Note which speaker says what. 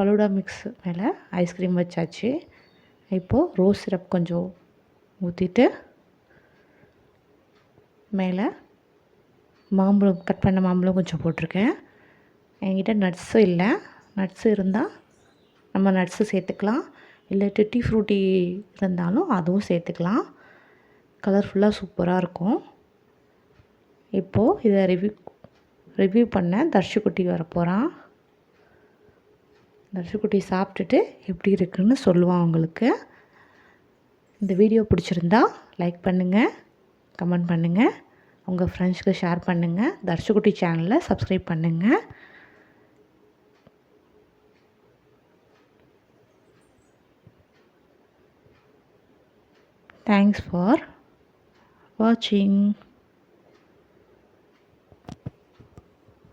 Speaker 1: Falooda mix மேலே ice cream வச்சாச்சு. இப்போது ரோஸ் சிரப் கொஞ்சம் ஊற்றிட்டு மேலே மாம்பழம் கட் பண்ண மாம்பழம் கொஞ்சம் போட்டிருக்கேன். என்கிட்ட நட்ஸும் இல்லை. நட்ஸு இருந்தால் நம்ம நட்ஸு சேர்த்துக்கலாம். இல்லை டிட்டி ஃப்ரூட்டி இருந்தாலும் அதுவும் சேர்த்துக்கலாம். கலர்ஃபுல்லாக சூப்பராக இருக்கும். இப்போது இதை ரிவ்யூ ரிவ்யூ பண்ண வர போகிறான் தர்ஷுக்குட்டி சாப்பிட்டுட்டு எப்படி இருக்குன்னு சொல்லுவான் உங்களுக்கு. இந்த வீடியோ பிடிச்சிருந்தா லைக் பண்ணுங்கள் கமெண்ட் பண்ணுங்கள் உங்கள் ஃப்ரெண்ட்ஸ்க்கு ஷேர் பண்ணுங்கள் தர்ஷகுட்டி சேனலை சப்ஸ்கிரைப் பண்ணுங்கள் தேங்க்ஸ் ஃபார் வாட்சிங்